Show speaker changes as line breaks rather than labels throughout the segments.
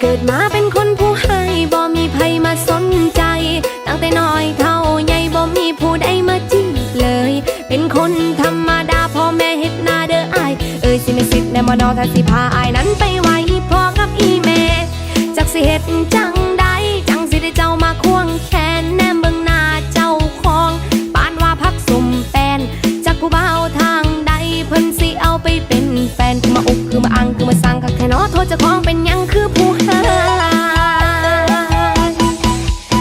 เกิดมาเป็นคนผู้ให้บ่มีใครมาสนใจ ตั้งแต่น้อยเท่าใหญ่บ่มีผู้ใดมาจีบเลย เป็นคนธรรมดาพ่อแม่เฮ็ดหน้าเด้ออาย เอ้ยสิไม่สิทธิ์แน่บ่นอถ้าสิพาอายนั้นไปไว้พ่อกับอีแม่จักสิเฮ็ดจ้า จะคล้องเป็นยังคือผู้หา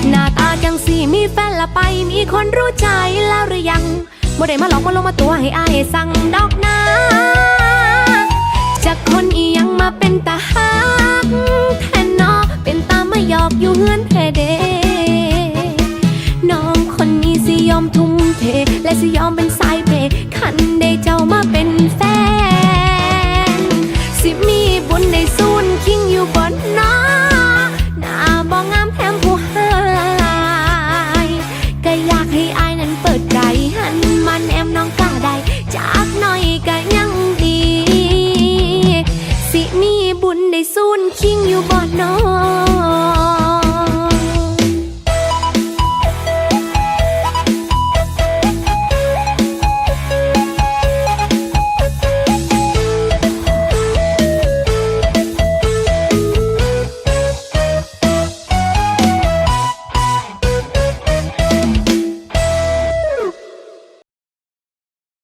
หน้าตาจังสีมีแฟนละไป มีคนรู้ใจแล้วหรือยังบ่ได้มาหลอกมาลงมาตัวให้อายสั่งดอกนาจากคนอียังมาเป็นตาฮักแทนนอเป็นตามาหยอกอยู่เฮือนแทเดน้องคนนี้สิยอมทุ่มเท และสิยอมเป็นสายเปั้นเปิดใจหันมันแอมน้องก้าได้จากหน่อยก็ยังดี สิมีบุญได้สูนคิงอยู่บ่อน้อ